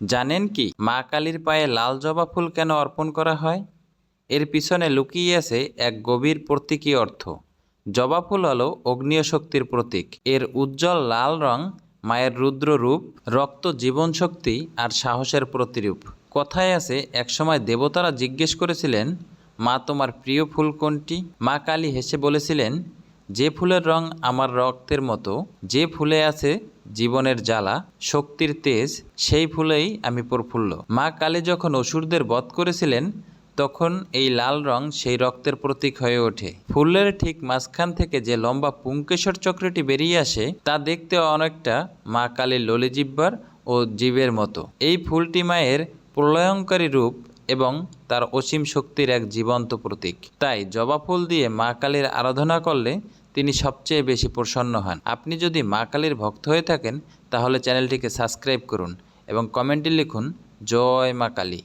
জানেন কি, মা কালীর পায়ে লাল জবা ফুল কেন অর্পণ করা হয়? এর পিছনে লুকিয়ে আছে এক গভীর প্রতীকী অর্থ। জবা ফুল হলো অগ্নীয় শক্তির প্রতীক। এর উজ্জ্বল লাল রং মায়ের রুদ্র রূপ রক্ত জীবন শক্তি আর সাহসের প্রতিরূপ। কথায় আছে, একসময় দেবতারা জিজ্ঞেস করেছিলেন, মা, তোমার প্রিয় ফুল কোনটি? মা কালী হেসে বলেছিলেন, যে ফুলের রং আমার রক্তের মতো, যে ফুলে আছে জীবনের জ্বালা, শক্তির তেজ, সেই ফুলেই আমি প্রফুল্ল। মা কালী যখন অসুরদের বধ করেছিলেন, তখন এই লাল রং সেই রক্তের প্রতীক হয়ে ওঠে। ফুলের ঠিক মাঝখান থেকে যে লম্বা পুঙ্কেশ্বর চক্রটি বেরিয়ে আসে, তা দেখতে অনেকটা মা কালীর ললিজিব্বার ও জীবের মতো। এই ফুলটি মায়ের প্রলয়ঙ্কারী রূপ এবং তার অসীম শক্তির এক জীবন্ত প্রতীক। তাই জবা ফুল দিয়ে মা কালীর আরাধনা করলে তিনি সবচেয়ে বেশি প্রসন্ন হন। আপনি যদি মা কালীর ভক্ত হয়ে থাকেন, তাহলে চ্যানেলটিকে সাবস্ক্রাইব করুন এবং কমেন্টে লিখুন, জয় মা কালী।